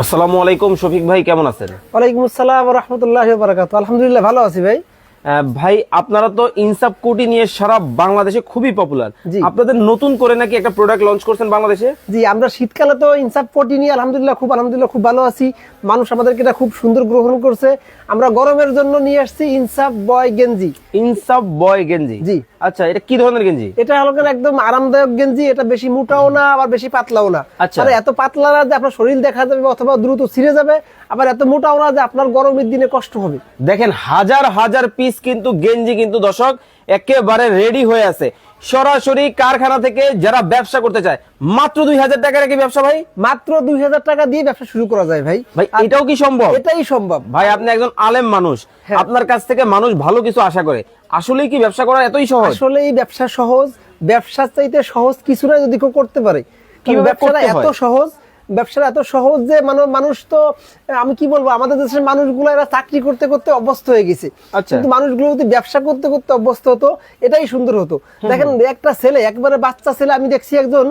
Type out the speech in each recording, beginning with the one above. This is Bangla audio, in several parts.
আসসালামু আলাইকুম শফিক ভাই কেমন আছেন? ওয়ালাইকুম আসসালাম রহমতুল্লাহ বারাকাত আলহামদুলিল্লাহ ভালো আছি ভাই। ভাই আপনারা তো ইনসাফ কোটি নিয়ে সারা বাংলাদেশে খুবই পপুলার। আপনাদের নতুন করে নাকি একটা প্রোডাক্ট লঞ্চ করছেন বাংলাদেশে? জি আমরা শীতকালে তো ইনসাফ পটি নিয়ে আলহামদুলিল্লাহ খুব আলহামদুলিল্লাহ খুব ভালো আছি। মানুষ আমাদেরকে এটা খুব সুন্দর গ্রহণ করছে। আমরা গরমের জন্য নিয়ে আসছি ইনসাফ বয় গেঞ্জি। ইনসাফ বয় গেঞ্জি। জি। আচ্ছা এটা কি ধরনের গেঞ্জি? এটা হলো একদম আরামদায়ক গেঞ্জি এটা বেশি মোটাও না আবার বেশি পাতলাও না। আচ্ছা। মানে এত পাতলা না যে আপনার শরীর দেখা যাবে অথবা দ্রুত ছিঁড়ে যাবে আবার এত মোটাও না যে আপনার গরমের দিনে কষ্ট হবে। দেখেন হাজার হাজার পিস কিন্তু গেঞ্জি কিন্তু দর্শক একেবারে রেডি হয়ে আছে। সরাসরি কারখানা থেকে যারা ব্যবসা করতে চায় মাত্র দুই হাজার টাকার কি ব্যবসা ভাই? মাত্র দুই হাজার টাকা দিয়ে ব্যবসা শুরু করা যায় ভাই। ভাই এটাও কি সম্ভব? এটাই সম্ভব। ভাই আপনি একজন আলেম মানুষ। হ্যাঁ। আপনার কাছ থেকে মানুষ ভালো কিছু আশা করে। আসলেই কি ব্যবসা করা এতই সহজ? আসলে এই ব্যবসা সহজ। ব্যবসা চাইতে সহজ কিছু না যদি কেউ করতে পারে। কি ব্যবসাটা এত সহজ ব্যবসাটা এত সহজ যে মানে মানুষ তো আমি কি বলব আমাদের দেশের মানুষগুলো এরা চাকরি করতে করতে অভ্যস্ত হয়ে গেছে। আচ্ছা। কিন্তু মানুষগুলো যদি ব্যবসা করতে করতে অভ্যস্ত হতো এটাই সুন্দর হতো। দেখেন একটা ছেলে একবারে বাচ্চা ছেলে আমি দেখছি একজন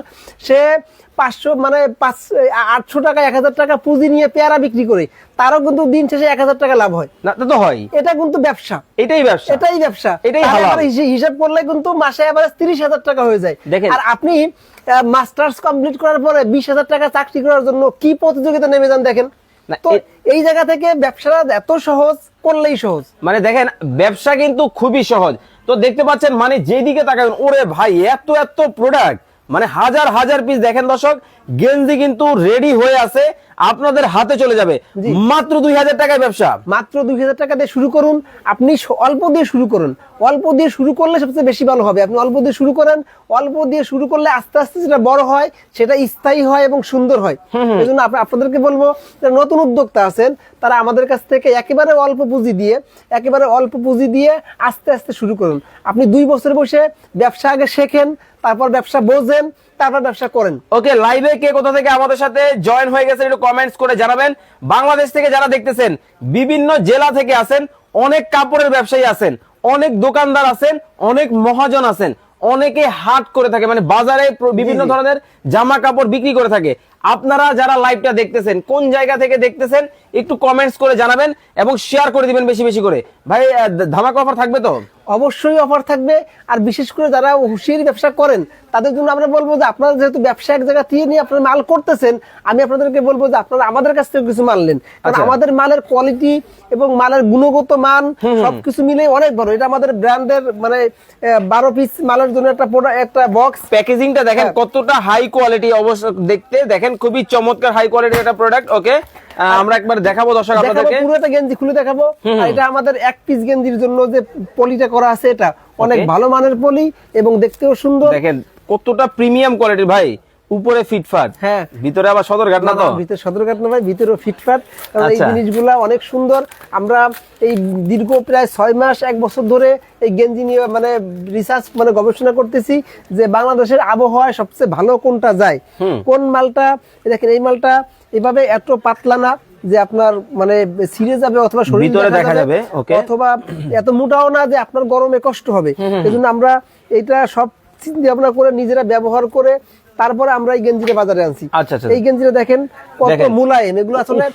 সে পাঁচশো মানে পাঁচ আটশো টাকা এক হাজার টাকা পুঁজি নিয়ে পেয়ারা বিক্রি করে। তারও কিন্তু দিন শেষে এক হাজার টাকা লাভ হয়। না তো হয়। এটা কিন্তু ব্যবসা। এটাই ব্যবসা। এটাই ব্যবসা। এটাই হিসাব করলে কিন্তু মাসে আবার তিরিশ হাজার টাকা হয়ে যায়। দেখেন। আর আপনি মাস্টার্স কমপ্লিট করার পরে বিশ হাজার টাকা চাকরি করার জন্য কি প্রতিযোগিতা নেমে যান দেখেন? তো এই জায়গা থেকে ব্যবসাটা এত সহজ করলেই সহজ। মানে দেখেন ব্যবসা কিন্তু খুবই সহজ। তো দেখতে পাচ্ছেন মানে যেদিকে তাকাবেন ওরে ভাই এত এত প্রোডাক্ট মানে হাজার হাজার পিস দেখেন দর্শক গেঞ্জি কিন্তু রেডি হয়ে আছে আপনাদের হাতে চলে যাবে। মাত্র দুই হাজার টাকায় ব্যবসা। মাত্র দুই হাজার টাকা দিয়ে শুরু করুন। আপনি অল্প দিয়ে শুরু করুন। অল্প দিয়ে শুরু করলে সবচেয়ে বেশি ভালো হবে। আপনি অল্প দিয়ে শুরু করেন অল্প দিয়ে শুরু করলে আস্তে আস্তে যেটা বড় হয় সেটা স্থায়ী হয় এবং সুন্দর হয়। এই জন্য আপনাদেরকে বলব যারা নতুন উদ্যোক্তা আছেন তারা আমাদের কাছ থেকে একেবারে অল্প পুঁজি দিয়ে একেবারে অল্প পুঁজি দিয়ে আস্তে আস্তে শুরু করুন। আপনি দুই বছর বসে ব্যবসা আগে শেখেন তারপর ব্যবসা বোঝেন তারপর ব্যবসা করেন। ওকে লাইভে কে কোথা থেকে আমাদের সাথে জয়েন হয়ে গেছেন একটু কমেন্টস করে জানাবেন। বাংলাদেশ থেকে যারা দেখতেছেন বিভিন্ন জেলা থেকে আছেন অনেক কাপড়ের ব্যবসায়ী আছেন অনেক দোকানদার আছেন অনেক মহাজন আছেন অনেকে হাট করে থাকে মানে বাজারে বিভিন্ন ধরনের জামা কাপড় বিক্রি করে থাকে। আপনারা যারা লাইভটা দেখতেছেন কোন জায়গা থেকে দেখতেছেন একটু কমেন্টস করে জানাবেন এবং শেয়ার করে দিবেন বেশি বেশি করে। ভাই ধামাকা অফার থাকবে তো? অবশ্যই অফার থাকবে। আর বিশেষ করে যারা হুঁশিয়ারি ব্যবসা করেন তাদের জন্য আমরা বলব যে আপনারা যেহেতু ব্যবসা এক জায়গা দিয়ে নিয়ে আপনারা মাল করতেছেন আমি আপনাদেরকে বলব যে আপনারা আমাদের কাছ থেকে কিছু মানলেন কারণ আচ্ছা। আমাদের মালের কোয়ালিটি এবং মালের গুণগত মান সবকিছু মিলে অনেক বড়। এটা আমাদের ব্র্যান্ডের মানে বারো পিস মালের জন্য একটা একটা বক্স প্যাকেজিংটা দেখেন হ্যাঁ। কতটা হাই কোয়ালিটি অবশ্য দেখতে। দেখেন খুবই চমৎকার হাই কোয়ালিটির একটা প্রোডাক্ট ওকে আমরা একবার দেখাবো দর্শক আপনাদেরকে। পুরোটা গেঞ্জি খুলে দেখাবো। আর এটা আমাদের এক পিস গেঞ্জির জন্য যে পলিটা করা আছে এটা। অনেক ভালো মানের পলি এবং দেখতেও সুন্দর। দেখেন কতটা প্রিমিয়াম কোয়ালিটির ভাই। উপরে ফিটফাট? হ্যাঁ। ভিতরে আবার সদরঘাট না তো? ভিতরে সদরঘাট না ভাই ভিতরে ফিটফাট। কারণ এই আচ্ছা। জিনিসগুলা অনেক সুন্দর। আমরা এই দীর্ঘ প্রায় ছয় মাস এক বছর ধরে এই গেঞ্জি নিয়ে মানে রিসার্চ মানে গবেষণা করতেছি যে বাংলাদেশের আবহাওয়ায় সবচেয়ে ভালো কোনটা যায়। কোন মালটা দেখেন এই মালটা এভাবে এত পাতলা না যে আপনার মানে ছিঁড়ে যাবে অথবা শরীর দেখা যাবে, অথবা এত মোটাও না যে আপনার গরমে কষ্ট হবে। এজন্য আমরা এটা সব চিন্তা ভাবনা করে নিজেরা ব্যবহার করে তারপরে আমরা এই গেঞ্জিটা বাজারে আনছি। আচ্ছা, আচ্ছা। এই গেঞ্জিটা দেখেন কত মুলায়েম। এগুলো আসলে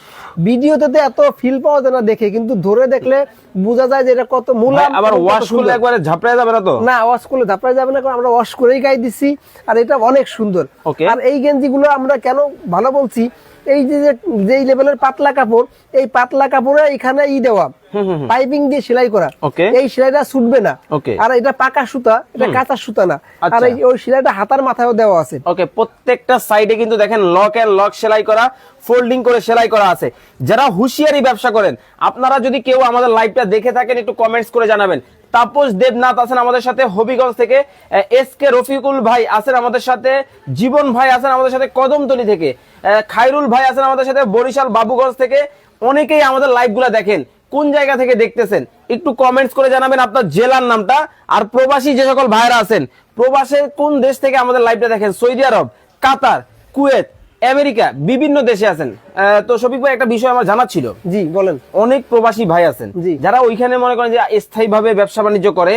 ভিডিওতে তো এত ফিল পাওয়া যায় না দেখে কিন্তু ধরে দেখলে বোঝা যায় যে এটা কত ভাই, আবার ওয়াশ করলে একবারে ঝাপড়ায় যাবে না তো? না ওয়াশ করলে ঝাপড়ায় যাবে না কারণ আমরা ওয়াশ করেই গায়ে দিছি আর এটা অনেক সুন্দর। আর এই গেঞ্জিগুলো আমরা কেন ভালো বলছি এই যে যে- যেই লেভেলের পাতলা কাপড় এই পাতলা কাপড়ে এখানে ই দেওয়া। পাইপিং দিয়ে সেলাই করা। এই সেলাইটা ছুটবে না। আর এটা পাকা সুতা এটা কাঁচা সুতা না। আর আচ্ছা। ওই সেলাইটা হাতার মাথায়ও দেওয়া আছে। ওকে প্রত্যেকটা সাইডে কিন্তু দেখেন লক এন্ড লক সেলাই করা ফোল্ডিং করে সেলাই করা আছে। যারা হুঁশিয়ারি ব্যবসা করেন আপনারা যদি কেউ আমাদের লাইভটা দেখে থাকেন একটু কমেন্টস করে জানাবেন। তাপস দেবনাথ আছেন আমাদের সাথে হবিগঞ্জ থেকে। এস কে রফিকুল ভাই আছেন আমাদের সাথে জীবন ভাই আছেন আমাদের সাথে কদমতলি থেকে। আহ, খায়রুল ভাই আছেন আমাদের সাথে বরিশাল বাবুগঞ্জ থেকে। অনেকেই আমাদের লাইভগুলো দেখেন। কোন জায়গা থেকে দেখতেছেন? একটু কমেন্টস করে জানাবেন আপনার জেলার নামটা আর প্রবাসী যে সকল ভাইরা আছেন প্রবাসের কোন দেশ থেকে আমাদের লাইভটা দেখেন? Saudi Arab Qatar Kuwait America বিভিন্ন দেশে আছেন। তো শফিক ভাই একটা বিষয় আমার জানা ছিল। জি বলেন। অনেক প্রবাসী ভাই আছেন। যারা ওইখানে মনে করেন যে স্থায়ী ভাবে ব্যবসা বাণিজ্য করে।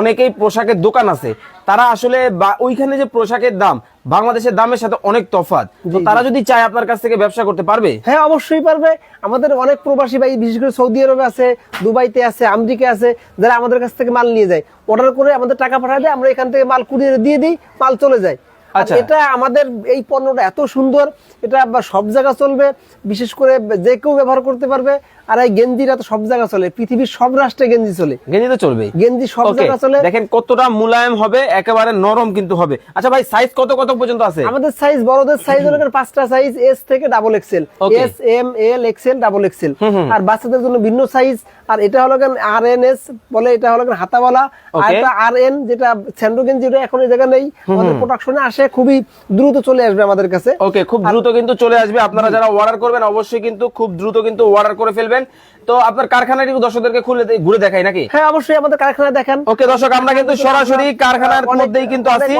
অনেকেই পোশাকের দোকান আছে। তারা আসলে ওইখানে যে পোশাকের দাম বাংলাদেশের দামের সাথে অনেক তফাৎ। তো জি, তারা যদি চায় আপনার কাছ থেকে ব্যবসা করতে পারবে? হ্যাঁ অবশ্যই পারবে। আমাদের অনেক প্রবাসী ভাই বিশেষ করে সৌদি আরবে আছে দুবাইতে আছে আমেরিকা আছে যারা আমাদের কাছ থেকে মাল নিয়ে যায়। অর্ডার করে আমাদের টাকা দেয় আমরা এখান থেকে মাল কুড়িয়ে দিয়ে দিই মাল চলে যায়। আচ্ছা। এটা আমাদের এই পণ্যটা এত সুন্দর, এটা সব জায়গা চলবে, বিশেষ করে যে কেউ ব্যবহার করতে পারবে আর এই গেঞ্জিটা তো সব জায়গা চলে পৃথিবীর সব রাষ্ট্রে গেঞ্জি চলে। গেঞ্জি তো চলবে গেঞ্জি সব জায়গা চলে। দেখেন কতটা মোলায়েম হবে একেবারে নরম কিন্তু হবে। আচ্ছা ভাই সাইজ কত কত পর্যন্ত আছে? আমাদের সাইজ বড়দের সাইজ হলো পাঁচটা সাইজ এস থেকে double XL S M L XL double XL আর বাচ্চাদের জন্য ভিন্ন সাইজ আর এটা হলো আর এন এস বলে এটা হলো হাতাওয়ালা। আর এটা আর এন যেটা স্যান্ডো গেঞ্জি এটা এখন এই জায়গা নেই। আমাদের প্রোডাকশনে আসে খুবই দ্রুত চলে আসবে আমাদের কাছে। ওকে খুব দ্রুত কিন্তু চলে আসবে। আপনারা যারা অর্ডার করবেন অবশ্যই কিন্তু খুব দ্রুত কিন্তু অর্ডার করে ফেলবেন। তো আপনার কারখানাটি দর্শকদেরকে খুলে ঘুরে দেখাই নাকি? হ্যাঁ অবশ্যই আমাদের কারখানায় দেখেন। ওকে দর্শক আমরা কিন্তু সরাসরি কারখানার মধ্যেই কিন্তু আছি।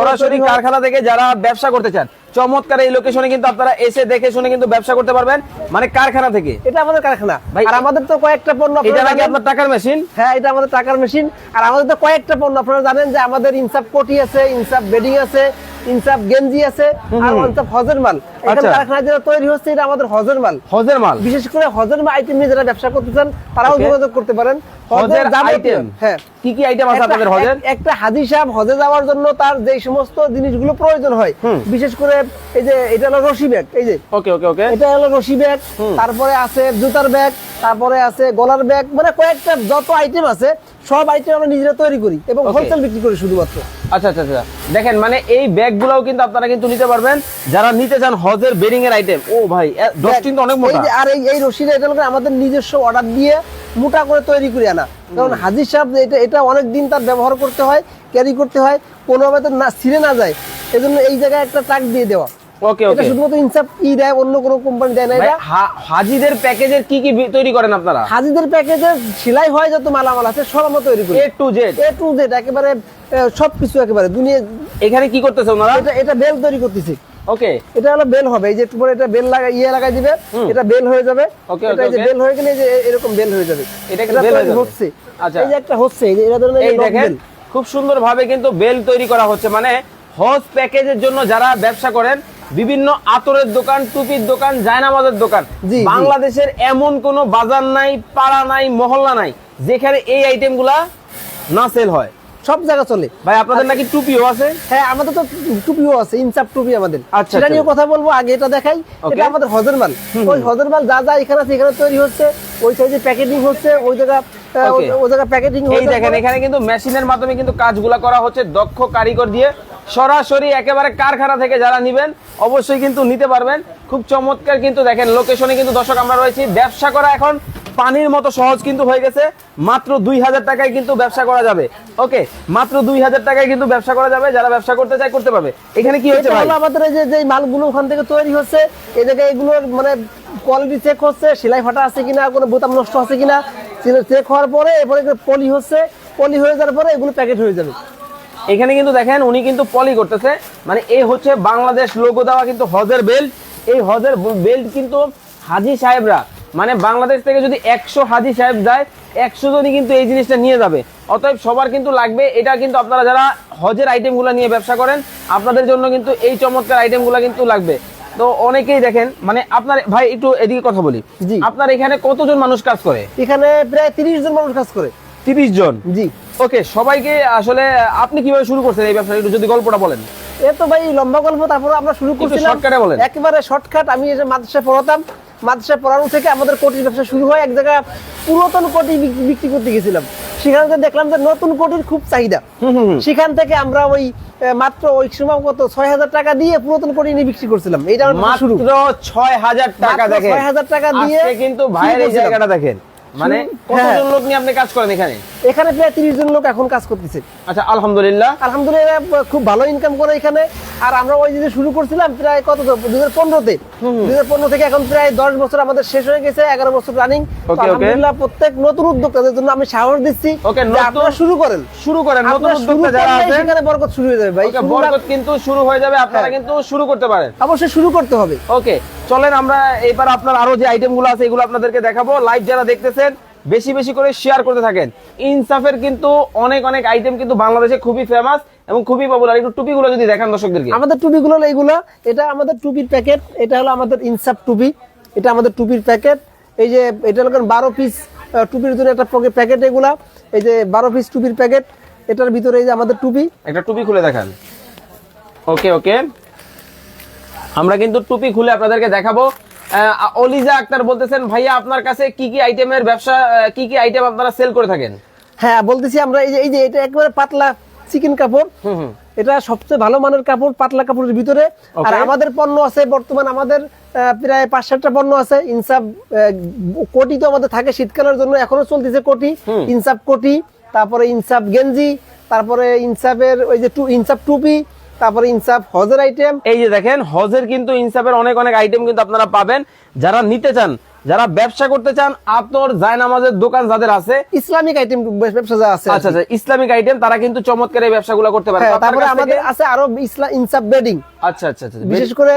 সরাসরি কারখানা থেকে যারা ব্যবসা করতে চান চমৎকার এই লোকেশনে কিন্তু আপনারা এসে দেখে শুনে কিন্তু ব্যবসা করতে পারবেন মানে কারখানা থেকে। এটা আমাদের কারখানা। ভাই, আর আমাদের তো কয়েকটা পণ্য এটা আপনারা নাকি জানেন। আপনার টাকার মেশিন হ্যাঁ এটা আমাদের টাকার মেশিন আর আমাদের তো কয়েকটা পণ্য আপনারা জানেন যে আমাদের ইনসাফ কোটি আছে ইনসাফ বেডিং আছে ইনসাফ গেঞ্জি আছে আর ইনসাফ হজের মাল। এখানে আচ্ছা। কারখানা যেটা তৈরি হচ্ছে এটা আমাদের হজের মাল। হজের মাল। বিশেষ করে হজের আইটেম নিয়ে যারা ব্যবসা করতে চান তারাও যোগাযোগ করতে পারেন। হজের আইটেম হ্যাঁ। কি কি আইটেম আছে একটা- আপনাদের হজের? একটা হাজি সাহেব হজে যাওয়ার জন্য তার যে সমস্ত জিনিসগুলো প্রয়োজন হয় বিশেষ করে এই যে এটা হলো রশি ব্যাগ এই যে। ওকে ওকে ওকে। এটা হলো রশি ব্যাগ তারপরে আছে জুতার ব্যাগ তারপরে আছে গলার ব্যাগ মানে কয়েকটা যত আইটেম আছে সব আইটেম আমরা নিজেরা তৈরি করি এবং হোলসেল বিক্রি করি শুধুমাত্র। আচ্ছা আচ্ছা আচ্ছা। দেখেন মানে এই ব্যাগগুলোও কিন্তু আপনারা কিন্তু নিতে পারবেন। যারা নিতে চান হজের বেরিং এর আইটেম ও ভাই দশ কিন্তু অনেক মোটা। আর এই এই রশিটা এটা আমাদের নিজস্ব অর্ডার দিয়ে মোটা করে তৈরি করে আনা। কারণ হাজির সাহেব এটা এটা অনেক দিন তার ব্যবহার করতে হয় ক্যারি করতে হয় কোনোভাবে তো না ছিঁড়ে না যায়। এজন্য এই জায়গায় একটা ট্রাক দিয়ে দেওয়া। ওকে এটা ওকে শুধুমাত্র ইনসাফ ই দেয় অন্য কোনো কোম্পানি দেয় না। এটা হাজিদের প্যাকেজের কি কি তৈরি করেন আপনারা? হাজিদের প্যাকেজে সেলাই হয় যত মালামাল আছে সব আমরা তৈরি করি। A to Z A to Z একেবারে সব কিছু একেবারে। দুনিয়া এখানে কি করতেছে ওনারা? এটা এটা বেল তৈরি করতেছি। ওকে এটা হলো বেল হবে এই যে এটা বেল লাগা ইয়ে লাগাই দিবে এটা বেল হয়ে যাবে। Okay, এটা যে. বেল হয়ে গেলে যে এরকম বেল হয়ে যাবে। এটা বেল? হচ্ছে। আচ্ছা। এই যে একটা হচ্ছে এই যে এটা ধরুন এই দেখেন খুব সুন্দর ভাবে কিন্তু বেল তৈরি করা হচ্ছে মানে হজ প্যাকেজের জন্য যারা ব্যবসা করেন বিভিন্ন আতরের দোকান টুপির দোকান জায়নামাজের দোকান। বাংলাদেশের এমন কোন বাজার নাই পাড়া নাই মহল্লা নাই যেখানে এই আইটেমগুলা না সেল হয়। সব জায়গা চলে। ভাই আপনাদের নাকি টুপিও আছে? হ্যাঁ আমাদের তো টুপিও আছে ইনসাফ টুপি আমাদের। আচ্ছা, সেটা আচ্ছা। নিয়ে কথা বলব আগে এটা দেখাই. এটা আমাদের হজের মাল ওই হজের মাল যা যা এখানে আছে এখানে তৈরি হচ্ছে ওই সাইজে প্যাকেটিং হচ্ছে ওই জায়গা আহ, Okay. ওই- ওই জায়গা প্যাকেটিং এই দেখেন এখানে কিন্তু মেশিনের মাধ্যমে কিন্তু কাজগুলা করা হচ্ছে দক্ষ কারিগর দিয়ে। সরাসরি একেবারে কারখানা থেকে যারা নিবেন অবশ্যই কিন্তু নিতে পারবেন। খুব চমৎকার কিন্তু দেখেন লোকেশনে কিন্তু দর্শক আমরা রয়েছি। ব্যবসা করা এখন পানির মতো সহজ কিন্তু হয়ে গেছে। মাত্র দুই হাজার টাকায় কিন্তু ব্যবসা করা যাবে। ওকে মাত্র দুই হাজার টাকায় কিন্তু ব্যবসা করা যাবে। যারা ব্যবসা করতে চায় করতে পারবে। এখানে কি হচ্ছে আমাদের যে যে মালগুলো ওখান থেকে তৈরি হচ্ছে এই জায়গায় এগুলোর মানে কোয়ালিটি চেক হচ্ছে সেলাই ফাটা আছে কিনা কোনো বোতাম নষ্ট আছে কিনা চেক হওয়ার পরে, এরপরে পলি হচ্ছে, পলি হয়ে যাওয়ার পরে এগুলো প্যাকেট হয়ে যাবে। এখানে কিন্তু দেখেন, উনি কিন্তু পলি করতেছে। মানে এই হচ্ছে বাংলাদেশ লোগো দেওয়া কিন্তু হজের বেল্ট এই হজের বেল্ট কিন্তু হাজি সাহেবরা মানে বাংলাদেশ থেকে যদি একশো হাজি সাহেব যায়, একশো জনই কিন্তু এই জিনিসটা নিয়ে যাবে। অতএব সবার কিন্তু লাগবে, এটা কিন্তু আপনারা যারা হজের আইটেমগুলো নিয়ে ব্যবসা করেন, আপনাদের জন্য কিন্তু এই চমৎকার আইটেমগুলো কিন্তু লাগবে। তো অনেকেই দেখেন মানে আপনার ভাই একটু এদিকে কথা বলি। জি। আপনার এখানে কতজন মানুষ কাজ করে? এখানে প্রায় তিরিশ জন মানুষ কাজ করে। তিরিশ জন? জি। ওকে সবাইকে আসলে আপনি কীভাবে শুরু করছেন এই ব্যবসা একটু যদি গল্পটা বলেন। এ তো ভাই লম্বা গল্প তারপরে আমরা শুরু করছিলাম। একেবারে শর্টকাট আমি মাদ্রাসায় পড়াতাম মাদ্রাসায় পড়ানো থেকে আমাদের কোটির ব্যবসা শুরু হয়? এক জায়গায় পুরাতন কোটি বিক্রি করতে গেছিলাম। সেখানে যে দেখলাম যে নতুন কোটির খুব চাহিদা। সেখান থেকে আমরা ওই মাত্র ওই সময় কত ছয় হাজার টাকা দিয়ে পুরাতন কোটি নিয়ে বিক্রি করছিলাম। এটা মাত্র ছয় হাজার টাকা দেখেন। 6,000 টাকা দিয়ে কিন্তু ভাইয়ের এই জায়গাটা দেখেন। মানে হ্যাঁ। কতজন লোক নিয়ে আপনি কাজ করেন এখানে? এখানে প্রায় তিরিশ জন লোক এখন কাজ করতেছে। আচ্ছা আলহামদুলিল্লাহ। আলহামদুলিল্লাহ খুব ভালো ইনকাম করে এখানে। আর আমরা ওই যে শুরু করছিলাম প্রায় কত দুই হাজার পনেরোতে। দুই হাজার পনেরো থেকে এখন প্রায় দশ বছর আমাদের শেষ হয়ে গেছে এগারো বছর রানিং আলহামদুলিল্লাহ প্রত্যেক নতুন উদ্যোক্তাদের জন্য আমি সাহস দিচ্ছি আপনারা শুরু করেন। শুরু করেন নতুন উদ্যোক্তা যারা আছেন। সেখানে বরকত শুরু হয়ে যাবে ভাই। বরকত কিন্তু শুরু হয়ে যাবে আপনারা হ্যাঁ। কিন্তু শুরু করতে পারেন। অবশ্যই শুরু করতে হবে। ওকে চলেন আমরা এবার আপনার আরও যে আইটেমগুলো আছে এগুলো আপনাদেরকে দেখাবো। লাইভ যারা দেখতেছেন বেশি বেশি করে শেয়ার করতে থাকেন। ইনসাফের কিন্তু অনেক অনেক আইটেম কিন্তু বাংলাদেশে খুবই ফেমাস এবং খুবই পপুলার একটু টুপিগুলো যদি দেখান দর্শকদেরকে। আমাদের টুপিগুলো এইগুলো। এটা আমাদের টুপির প্যাকেট এটা হলো আমাদের ইনসাফ টুপি। এটা আমাদের টুপির প্যাকেট এই যে এটা হলো বারো পিস টুপির ভিতরে একটা প্যাকেট এগুলা। এই যে বারো পিস টুপির প্যাকেট এটার ভিতরে এই যে আমাদের টুপি। একটা টুপি খুলে দেখান। ওকে ওকে। আমরা কিন্তু টুপি খুলে আপনাদেরকে দেখাবো। অলিজা আক্তার বলতেছেন ভাইয়া আপনার কাছে কি কি আইটেমের ব্যবসা কি কি আইটেম আপনারা সেল করে থাকেন? হ্যাঁ বলতেছি আমরা এই যে এই যে এটা একেবারে পাতলা চিকেন কাপড়। এটা সবচেয়ে ভালো মানের কাপড় পাতলা কাপড়ের ভিতরে। আর আমাদের পণ্য আছে বর্তমান আমাদের প্রায় পাঁচ সাতটা পণ্য আছে। ইনসাফ কোটি তো আমাদের থাকে শীতকালের জন্য এখনও চলতেছে কোটি। ইনসাফ কোটি তারপরে ইনসাফ গেঞ্জি তারপরে ইনসাফের ওই যে টু ইনসাফ টুপি তারপরে ইনসাফ, হজের আইটেম এই যে দেখেন, হজের কিন্তু ইনসাফের অনেক অনেক আইটেম কিন্তু আপনারা পাবেন। যারা নিতে চান যারা ব্যবসা করতে চান আপনার জায়নামাজের দোকান যাদের আছে ইসলামিক আইটেম ব্যবসা যা আছে আচ্ছা আচ্ছা ইসলামিক আইটেম তারা কিন্তু চমৎকার এই ব্যবসাগুলো করতে পারে। হ্যাঁ, তারপরে আমাদের আছে আরও ইসলাম ইনসাফ বেডিং। আচ্ছা আচ্ছা আচ্ছা বিশেষ করে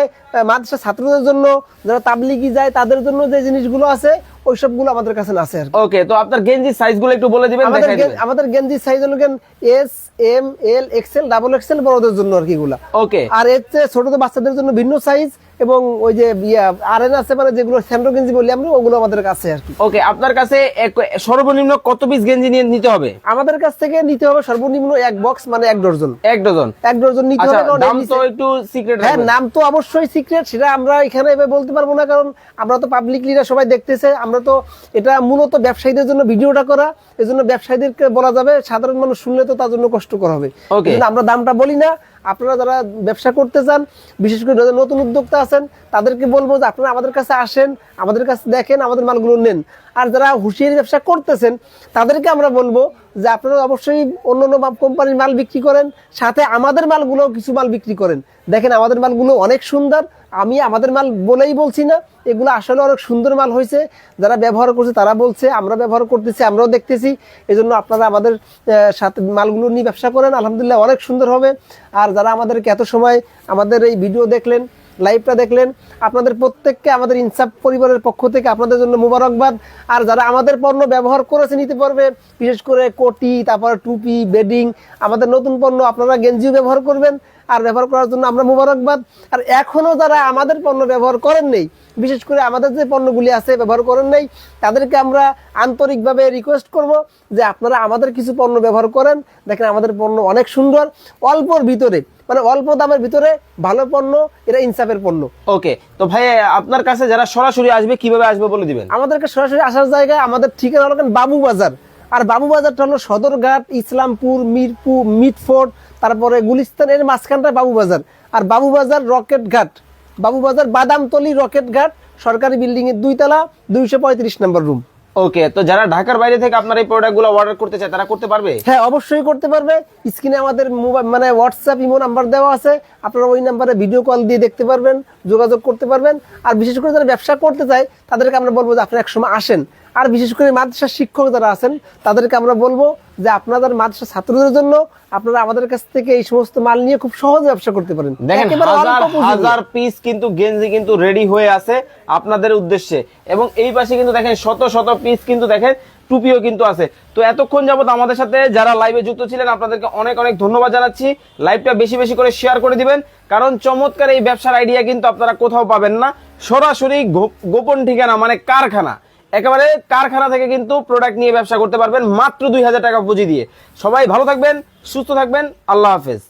মাদ্রাসা ছাত্রদের জন্য যারা তাবলিগি যায় তাদের জন্য যে জিনিসগুলো আছে ওই সবগুলো আমাদের কাছে আছে আর ওকে তো আপনার গেঞ্জি সাইজগুলো একটু বলে দিবেন আমাদের গেঞ্জি সাইজ হলো S M L XL double XL বড়দের জন্য আর কি এগুলা। ওকে। আর এর চেয়ে ছোটদের বাচ্চাদের জন্য ভিন্ন সাইজ এবং ওই যে ইয়া আরেন আছে মানে যেগুলো স্যান্ডো গেঞ্জি বলি আমরা ওগুলো আমাদের কাছে আর কি। ওকে আপনার কাছে সর্বনিম্ন কত পিস গেঞ্জি নিয়ে নিতে হবে? আমাদের কাছ থেকে নিতে হবে সর্বনিম্ন এক বক্স মানে এক ডজন। এক ডজন? এক ডজন নিতে আচ্ছা হবে কারণ দাম তো একটু সিক্রেট হ্যাঁ নাম তো অবশ্যই সিক্রেট সেটা আমরা এখানে এভাবে বলতে পারব না কারণ আমরা তো পাবলিকলিরা সবাই দেখতেছে আমরা তো এটা মূলত ব্যবসায়ীদের জন্য ভিডিওটা করা এজন্য ব্যবসায়ীদেরকে বলা যাবে সাধারণ মানুষ শুনলে তো তার জন্য কষ্টকর হবে। আমরা দামটা বলি না আপনারা যারা ব্যবসা করতে চান, বিশেষ করে যারা নতুন উদ্যোক্তা আছেন, তাদেরকে বলব যে আপনারা আমাদের কাছে আসেন, আমাদের কাছে দেখেন, আমাদের মালগুলো নেন। আর যারা হুঁশিয়ারি ব্যবসা করতেছেন, তাদেরকে আমরা বলব যে আপনারা অবশ্যই অন্য অন্য কোম্পানির মাল বিক্রি করেন, সাথে আমাদের মালগুলোও কিছু মাল বিক্রি করেন। দেখেন, আমাদের মালগুলো অনেক সুন্দর আমি আমাদের মাল বলেই বলছি না, এগুলো আসলে অনেক সুন্দর মাল হয়েছে, যারা ব্যবহার করছে তারা বলছে, আমরা ব্যবহার করতেছি, আমরাও দেখতেছি, এজন্য আপনারা আমাদের সাথে মালগুলো নিয়ে ব্যবসা করেন, আলহামদুলিল্লাহ অনেক সুন্দর হবে। আর যারা আমাদেরকে এত সময় আমাদের এই ভিডিও দেখলেন, লাইভটা দেখলেন, আপনাদের প্রত্যেককে, আমাদের ইনসাফ পরিবারের পক্ষ থেকে আপনাদের জন্য মুবারকবাদ। আর যারা আমাদের পণ্য ব্যবহার করেছে, নিতে পারবে, বিশেষ করে কোটি, তারপরে টুপি, বেডিং, আমাদের নতুন পণ্য আপনারা গেঞ্জিও ব্যবহার করবেন আর ব্যবহার করার জন্য আমরা মুবারকবাদ। আর এখনও যারা আমাদের পণ্য ব্যবহার করেন নেই বিশেষ করে আমাদের যে পণ্যগুলি আছে ব্যবহার করেন নাই তাদেরকে আমরা আন্তরিকভাবে রিকোয়েস্ট করব যে আপনারা আমাদের কিছু পণ্য ব্যবহার করেন। দেখেন আমাদের পণ্য অনেক সুন্দর। অল্পর ভিতরে মানে অল্প দামের ভিতরে ভালো পণ্য এটা ইনসাফের পণ্য। ওকে তো ভাই আপনার কাছে যারা সরাসরি আসবে কীভাবে আসবে বলে দিবেন? আমাদেরকে সরাসরি আসার জায়গায় আমাদের ঠিকানা হলো বাবু বাজার। আর বাবুবাজারটা হলো সদরঘাট ইসলামপুর মিরপুর মিটফোর্ড তারপরে গুলিস্তানের মাঝখানটায় বাবু বাজার আর বাবুবাজার রকেট ঘাট। বাবু বাজার বাদামতলি রকেট ঘাট সরকারি বিল্ডিং এর দুইতলা দুইশো পঁয়ত্রিশ নম্বর রুম। ওকে তো যারা ঢাকার বাইরে থেকে আপনার এই প্রোডাক্টগুলো অর্ডার করতে চায় তারা করতে পারবে? হ্যাঁ অবশ্যই করতে পারবে। স্ক্রিনে আমাদের মোবাইল মানে হোয়াটসঅ্যাপ ইমো নাম্বার দেওয়া আছে। আপনারা ওই নাম্বারে ভিডিও কল দিয়ে দেখতে পারবেন যোগাযোগ করতে পারবেন। আর বিশেষ করে যারা ব্যবসা করতে চায় তাদেরকে আমরা বলব যে আপনারা একসময় আসেন। আর বিশেষ করে মাদ্রাসার শিক্ষক যারা আছেন তাদেরকে আমরা বলব যে আপনাদের মাদ্রাসা ছাত্রদের জন্য আপনারা আমাদের কাছ থেকে এই সমস্ত মাল নিয়ে খুব সহজে ব্যবসা করতে পারেন। দেখেন হাজার পিস কিন্তু গেঞ্জি কিন্তু রেডি হয়ে আছে আপনাদের উদ্দেশ্যে। এবং এই পাশে কিন্তু দেখেন শত শত পিস কিন্তু দেখেন টুপিও কিন্তু আছে। তো এতক্ষণ যাবত আমাদের সাথে যারা লাইভে যুক্ত ছিলেন আপনাদেরকে অনেক অনেক ধন্যবাদ জানাচ্ছি। লাইভটা বেশি বেশি করে শেয়ার করে দিবেন। কারণ চমৎকার এই ব্যবসার আইডিয়া কিন্তু আপনারা কোথাও পাবেন না। সরাসরি গোপন ঠিকানা মানে কারখানা। একেবারে কারখানা থেকে কিন্তু প্রোডাক্ট নিয়ে ব্যবসা করতে পারবেন মাত্র দুই হাজার টাকা পুঁজি দিয়ে। সবাই ভালো থাকবেন, সুস্থ থাকবেন, আল্লাহ হাফেজ।